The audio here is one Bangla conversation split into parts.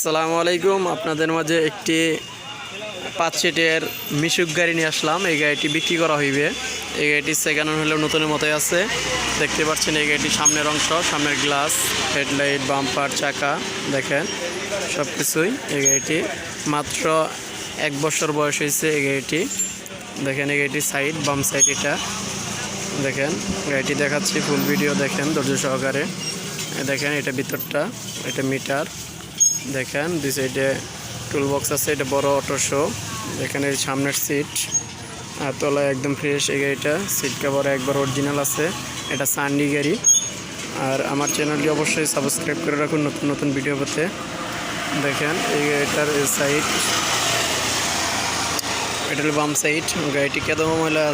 আসসালামু আলাইকুম। আপনাদের মাঝে একটি পাঁচ সিটের মিশুক গাড়ি নিয়ে আসলাম। এই গাড়িটি বিক্রি করা হইবে। এই গাড়িটি সেকেন্ড হলেও নতুনের মতোই আছে। দেখতে পাচ্ছেন এই গাড়িটির সামনের অংশ, সামনের গ্লাস, হেডলাইট, বাম্পার, চাকা, দেখেন সব কিছুই এই গাড়িটি। মাত্র এক বছর বয়স হয়েছে এই গাড়িটি। দেখেন এই গাড়িটির সাইড, বাম সাইড এটা। দেখেন, গাড়িটি দেখাচ্ছি ফুল ভিডিও দেখেন, ধৈর্য সহকারে। দেখেন এটা ভিতরটা, এটা মিটার। দেখেন দুই সাইডে টুল বক্স আছে, এটা বড় অটো শো এখানে সামনের সিট আর তলায় একদম ফ্রেশ এই গাড়িটা। সিট কাভার একবার অরিজিনাল আছে, এটা সান্ডি গাড়ি। আর আমার চ্যানেলটি অবশ্যই সাবস্ক্রাইব করে রাখুন নতুন নতুন ভিডিও পেতে। দেখেন, এই গাড়িটার সাইড এটা হলো বাম সাইড গাড়িটি কেদম ময়লা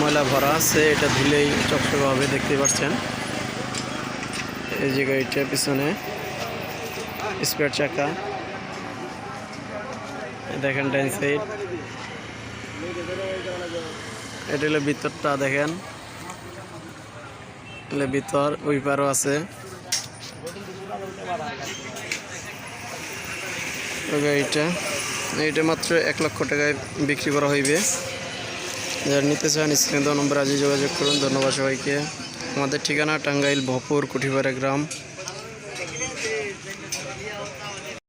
ময়লা ভরা আছে, এটা ধুলেই চকচকে হবে দেখতে পাচ্ছেন। এই যে গাড়িটার পিছনে স্পেয়ার চাকা। দেখেন ডাইন সাইড। এটা হলো ভিতরটা, দেখেন। এলে ভিতর, ওই পারও আছে। গাড়িটা। এইটা মাত্র এক লক্ষ টাকায় বিক্রি করা হইবে। যারা নিতে চান, স্ক্রিনে নম্বর আজই যোগাযোগ করুন। ধন্যবাদ সবাইকে। আমাদের ঠিকানা টাঙ্গাইল ভপুর কুঠিপাড়া গ্রাম।